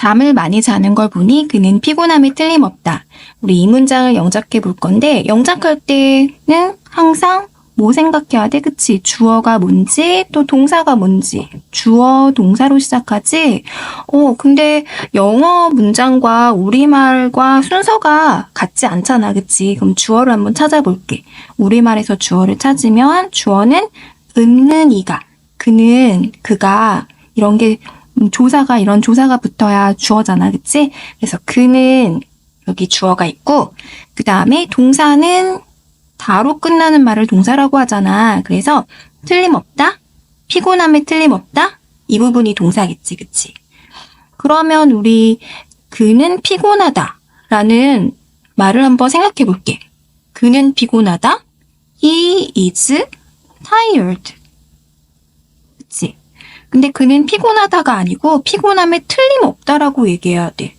잠을 많이 자는 걸 보니 그는 피곤함이 틀림없다. 우리 이 문장을 영작해 볼 건데 영작할 때는 항상 뭐 생각해야 돼? 그치? 주어가 뭔지 또 동사가 뭔지 주어 동사로 시작하지? 어 근데 영어 문장과 우리말과 순서가 같지 않잖아 그치? 그럼 주어를 한번 찾아볼게 우리말에서 주어를 찾으면 주어는 있는 이가 그는 그가 이런 게 음, 조사가 이런 조사가 붙어야 주어잖아 그치? 그래서 그는 여기 주어가 있고 그 다음에 동사는 다로 끝나는 말을 동사라고 하잖아. 그래서 틀림없다? 피곤함에 틀림없다? 이 부분이 동사겠지, 그치? 그러면 우리 그는 피곤하다 라는 말을 한번 생각해 볼게. 그는 피곤하다? He is tired. 그치? 근데 그는 피곤하다가 아니고 피곤함에 틀림없다라고 얘기해야 돼.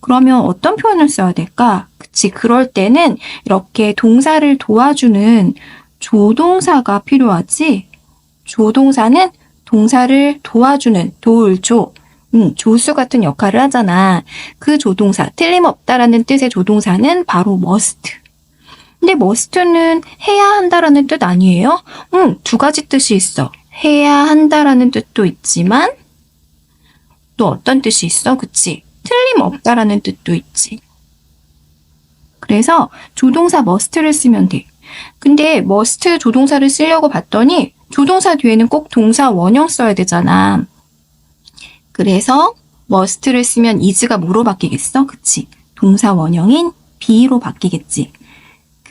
그러면 어떤 표현을 써야 될까? 그치. 그럴 때는 이렇게 동사를 도와주는 조동사가 필요하지. 조동사는 동사를 도와주는 도울 조. 음, 조수 같은 역할을 하잖아. 그 조동사, 틀림없다라는 뜻의 조동사는 바로 must. 근데 must는 해야 한다라는 뜻 아니에요? 응, 두 가지 뜻이 있어. 해야 한다라는 뜻도 있지만, 또 어떤 뜻이 있어? 그치? 틀림없다라는 뜻도 있지. 그래서 조동사 must를 쓰면 돼. 근데 must 조동사를 쓰려고 봤더니 조동사 뒤에는 꼭 동사 원형 써야 되잖아. 그래서 must를 쓰면 is가 뭐로 바뀌겠어? 그치? 동사 원형인 be로 바뀌겠지.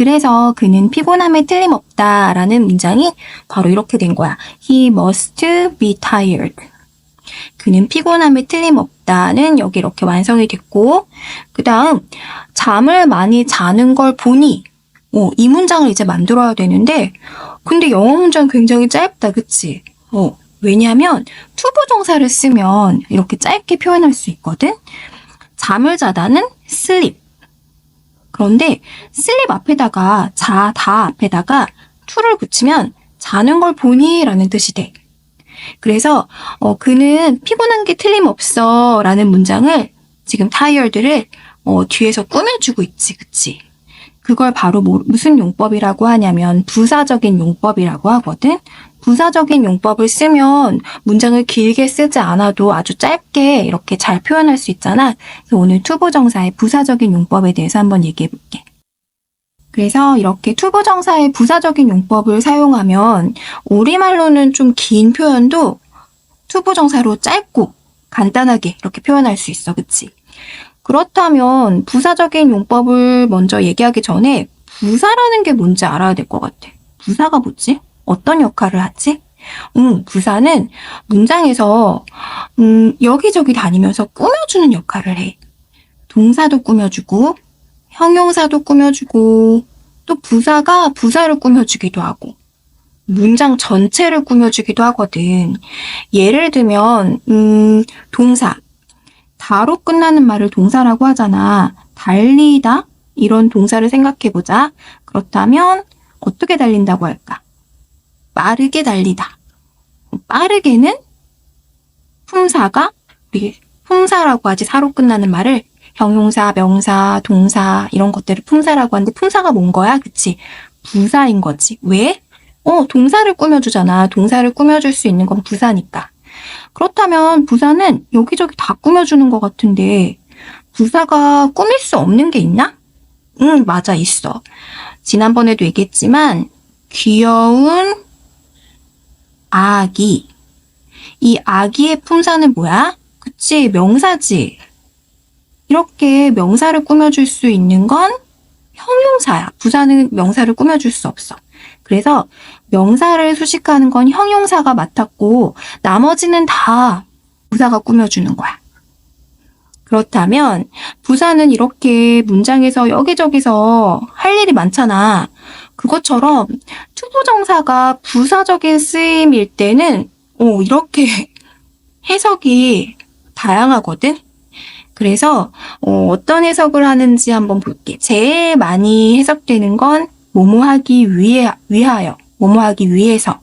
그래서 그는 피곤함에 틀림없다 라는 문장이 바로 이렇게 된 거야. He must be tired. 그는 피곤함에 틀림없다는 여기 이렇게 완성이 됐고, 그 다음, 잠을 많이 자는 걸 보니, 어, 이 문장을 이제 만들어야 되는데, 근데 영어 문장 굉장히 짧다, 그치? 어, 왜냐면, 투부정사를 쓰면 이렇게 짧게 표현할 수 있거든? 잠을 자다는 sleep. 그런데, sleep 앞에다가, 자 다 앞에다가, to를 붙이면, 자는 걸 보니 라는 뜻이 돼. 그래서 어, 그는 피곤한 게 틀림없어 라는 문장을 지금 타이어드를 어, 뒤에서 꾸며주고 있지, 그치? 그걸 바로 뭐, 무슨 용법이라고 하냐면 부사적인 용법이라고 하거든? 부사적인 용법을 쓰면 문장을 길게 쓰지 않아도 아주 짧게 이렇게 잘 표현할 수 있잖아. 그래서 오늘 투부정사의 부사적인 용법에 대해서 한번 얘기해 볼게. 그래서 이렇게 투부정사의 부사적인 용법을 사용하면 우리말로는 좀 긴 표현도 투부정사로 짧고 간단하게 이렇게 표현할 수 있어. 그치? 그렇다면 부사적인 용법을 먼저 얘기하기 전에 부사라는 게 뭔지 알아야 될 것 같아. 부사가 뭐지? 어떤 역할을 하지? 음, 부사는 문장에서 음, 여기저기 다니면서 꾸며주는 역할을 해. 동사도 꾸며주고 형용사도 꾸며주고 또 부사가 부사를 꾸며주기도 하고 문장 전체를 꾸며주기도 하거든. 예를 들면 음, 동사 다로 끝나는 말을 동사라고 하잖아. 달리다 이런 동사를 생각해보자. 그렇다면 어떻게 달린다고 할까? 빠르게 달리다. 빠르게는 품사가 우리 품사라고 하지 사로 끝나는 말을 형용사, 명사, 동사 이런 것들을 품사라고 하는데 품사가 뭔 거야? 그치? 부사인 거지. 왜? 어, 동사를 꾸며주잖아. 동사를 꾸며줄 수 있는 건 부사니까. 그렇다면 부사는 여기저기 다 꾸며주는 것 같은데 부사가 꾸밀 수 없는 게 있나? 응, 맞아, 있어. 지난번에도 얘기했지만 귀여운 아기. 이 아기의 품사는 뭐야? 그치, 명사지. 이렇게 명사를 꾸며줄 수 있는 건 형용사야. 부사는 명사를 꾸며줄 수 없어. 그래서 명사를 수식하는 건 형용사가 맡았고 나머지는 다 부사가 꾸며주는 거야. 그렇다면 부사는 이렇게 문장에서 여기저기서 할 일이 많잖아. 그것처럼 투부정사가 부사적인 쓰임일 때는 어, 이렇게 해석이 다양하거든. 그래서 어, 떤 해석을 하는지 한번 볼게. 제일 많이 해석되는 건 뭐뭐 하기 위해, 위하여, 뭐뭐 하기 위해서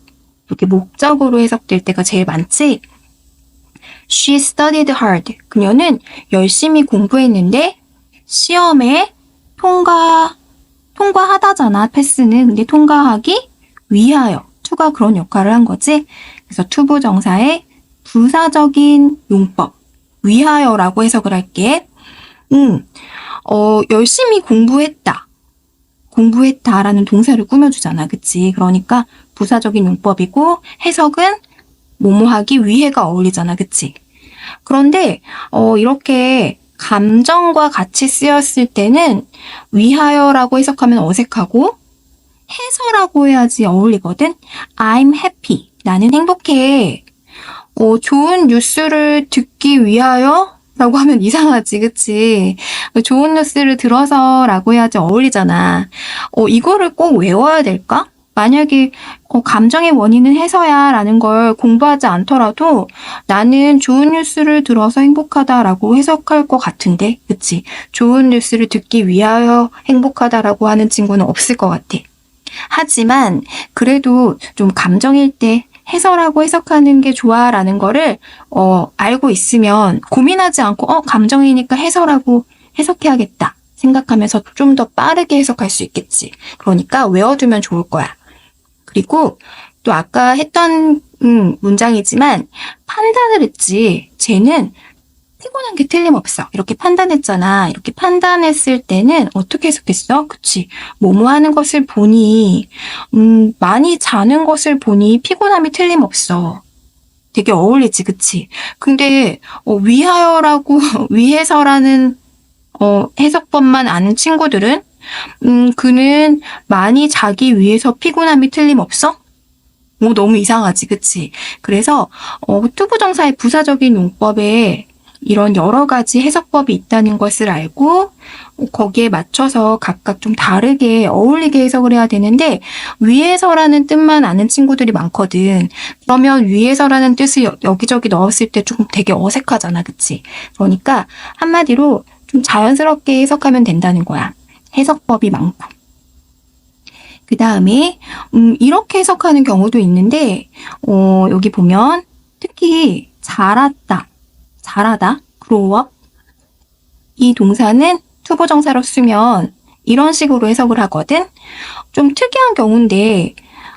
이렇게 목적으로 해석될 때가 제일 많지. She studied hard. 그녀는 열심히 공부했는데 시험에 통과 통과하다잖아. 패스는 근데 통과하기 위하여 to가 그런 역할을 한 거지. 그래서 투부 정사의 부사적인 용법 위하여라고 해석을 할게. 음, 어, 열심히 공부했다. 공부했다라는 동사를 꾸며주잖아. 그치? 그러니까 부사적인 용법이고 해석은 뭐뭐 하기 위해가 어울리잖아. 그치? 그런데, 어, 이렇게 감정과 같이 쓰였을 때는 위하여라고 해석하면 어색하고 해서라고 해야지 어울리거든? I'm happy. 나는 행복해. 어, 좋은 뉴스를 듣기 위하여? 라고 하면 이상하지, 그치? 좋은 뉴스를 들어서 라고 해야지 어울리잖아. 어, 이거를 꼭 외워야 될까? 만약에 어, 감정의 원인은 해서야 라는 걸 공부하지 않더라도 나는 좋은 뉴스를 들어서 행복하다라고 해석할 것 같은데, 그치? 좋은 뉴스를 듣기 위하여 행복하다라고 하는 친구는 없을 것 같아. 하지만 그래도 좀 감정일 때 해서라고 해석하는 게 좋아라는 거를 어, 알고 있으면 고민하지 않고 어 감정이니까 해서라고 해석해야겠다 생각하면서 좀 더 빠르게 해석할 수 있겠지. 그러니까 외워두면 좋을 거야. 그리고 또 아까 했던 음, 문장이지만 판단을 했지. 쟤는 피곤한 게 틀림없어. 이렇게 판단했잖아. 이렇게 판단했을 때는 어떻게 해석했어? 그치. 뭐뭐 하는 것을 보니, 음, 많이 자는 것을 보니 피곤함이 틀림없어. 되게 어울리지, 그치? 근데, 어, 위하여라고, 위해서라는, 어, 해석법만 아는 친구들은, 음, 그는 많이 자기 위해서 피곤함이 틀림없어? 오, 너무 이상하지, 그치? 그래서, 어, 투부정사의 부사적인 용법에 이런 여러 가지 해석법이 있다는 것을 알고 거기에 맞춰서 각각 좀 다르게 어울리게 해석을 해야 되는데 위에서라는 뜻만 아는 친구들이 많거든. 그러면 위에서라는 뜻을 여- 여기저기 넣었을 때좀 되게 어색하잖아. 그치? 그러니까 한마디로 좀 자연스럽게 해석하면 된다는 거야. 해석법이 많고. 그 다음에, 음, 이렇게 해석하는 경우도 있는데, 어, 여기 보면 특히 자랐다. 잘하다, grow up. 이 동사는 투부정사로 쓰면 이런 식으로 해석을 하거든. 좀 특이한 경우인데,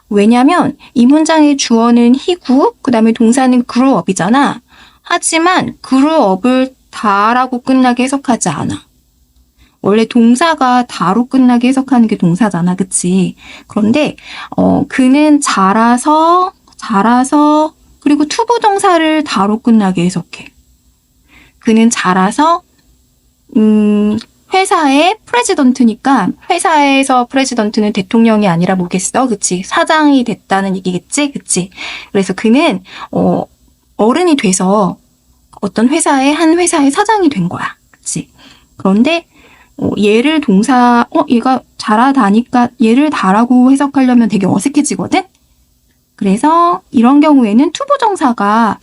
왜냐면 이 문장의 주어는 희구, 그 다음에 동사는 grow up이잖아. 하지만 grow up을 다라고 끝나게 해석하지 않아. 원래 동사가 다로 끝나게 해석하는 게 동사잖아, 그치? 그런데, 어, 그는 자라서, 자라서, 그리고 투부정사를 다로 끝나게 해석해. 그는 자라서 음, 회사의 프레지던트니까 회사에서 프레지던트는 대통령이 아니라 뭐겠어? 그치? 사장이 됐다는 얘기겠지? 그치? 그래서 그는 어, 어른이 돼서 어떤 회사의 한 회사의 사장이 된 거야. 그치? 그런데 어, 얘를 동사 어 얘가 자라다니까 얘를 다라고 해석하려면 되게 어색해지거든? 그래서 이런 경우에는 투부정사가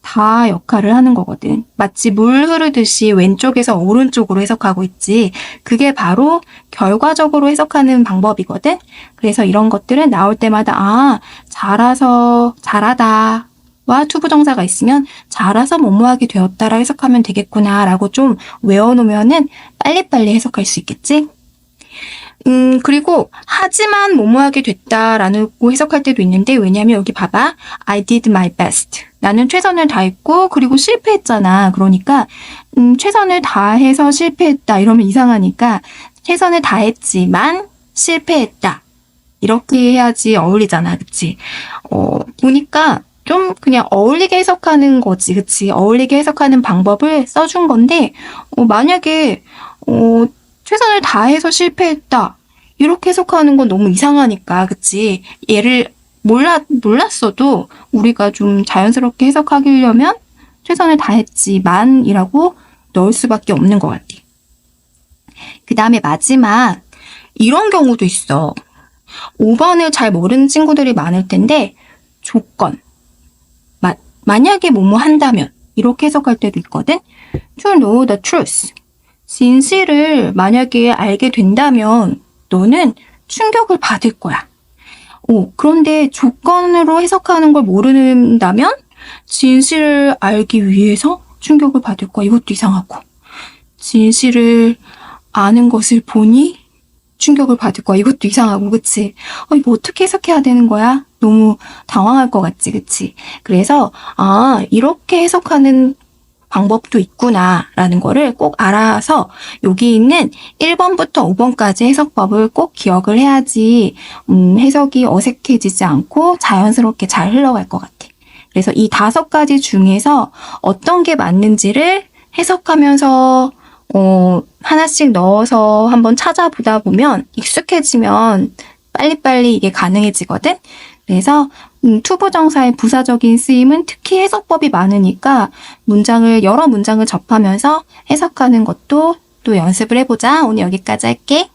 다 역할을 하는 거거든. 마치 물 흐르듯이 왼쪽에서 오른쪽으로 해석하고 있지. 그게 바로 결과적으로 해석하는 방법이거든. 그래서 이런 것들은 나올 때마다 아, 자라서 잘하다. 와 투부정사가 있으면 자라서 뭐뭐하게 되었다라 해석하면 되겠구나라고 좀 외워놓으면은 빨리빨리 해석할 수 있겠지? 음, 그리고, 하지만 뭐뭐하게 됐다라고 해석할 때도 있는데, 왜냐면 여기 봐봐. I did my best. 나는 최선을 다했고, 그리고 실패했잖아. 그러니까, 음, 최선을 다해서 실패했다. 이러면 이상하니까, 최선을 다했지만, 실패했다. 이렇게 해야지 어울리잖아. 그치? 어, 보니까, 좀 그냥 어울리게 해석하는 거지. 그치? 어울리게 해석하는 방법을 써준 건데, 어, 만약에, 어, 최선을 다해서 실패했다. 이렇게 해석하는 건 너무 이상하니까, 그치? 얘를 몰라, 몰랐어도 우리가 좀 자연스럽게 해석하려면 최선을 다했지만이라고 넣을 수밖에 없는 것 같아. 그 다음에 마지막, 이런 경우도 있어. 5번을 잘 모르는 친구들이 많을 텐데, 조건. 마, 만약에 뭐뭐 한다면, 이렇게 해석할 때도 있거든? To know the truth. 진실을 만약에 알게 된다면 너는 충격을 받을 거야. 오, 그런데 조건으로 해석하는 걸 모른다면 진실을 알기 위해서 충격을 받을 거야. 이것도 이상하고. 진실을 아는 것을 보니 충격을 받을 거야. 이것도 이상하고, 그치? 어, 이거 어떻게 해석해야 되는 거야? 너무 당황할 것 같지, 그치? 그래서, 아, 이렇게 해석하는 방법도 있구나라는 거를 꼭 알아서 여기 있는 1번부터 5번까지 해석법을 꼭 기억을 해야지 음, 해석이 어색해지지 않고 자연스럽게 잘 흘러갈 것 같아. 그래서 이 다섯 가지 중에서 어떤 게 맞는지를 해석하면서 어, 하나씩 넣어서 한번 찾아보다 보면 익숙해지면 빨리빨리 이게 가능해지거든. 그래서 음, 투부정사의 부사적인 쓰임은 특히 해석법이 많으니까 문장을 여러 문장을 접하면서 해석하는 것도 또 연습을 해보자. 오늘 여기까지 할게.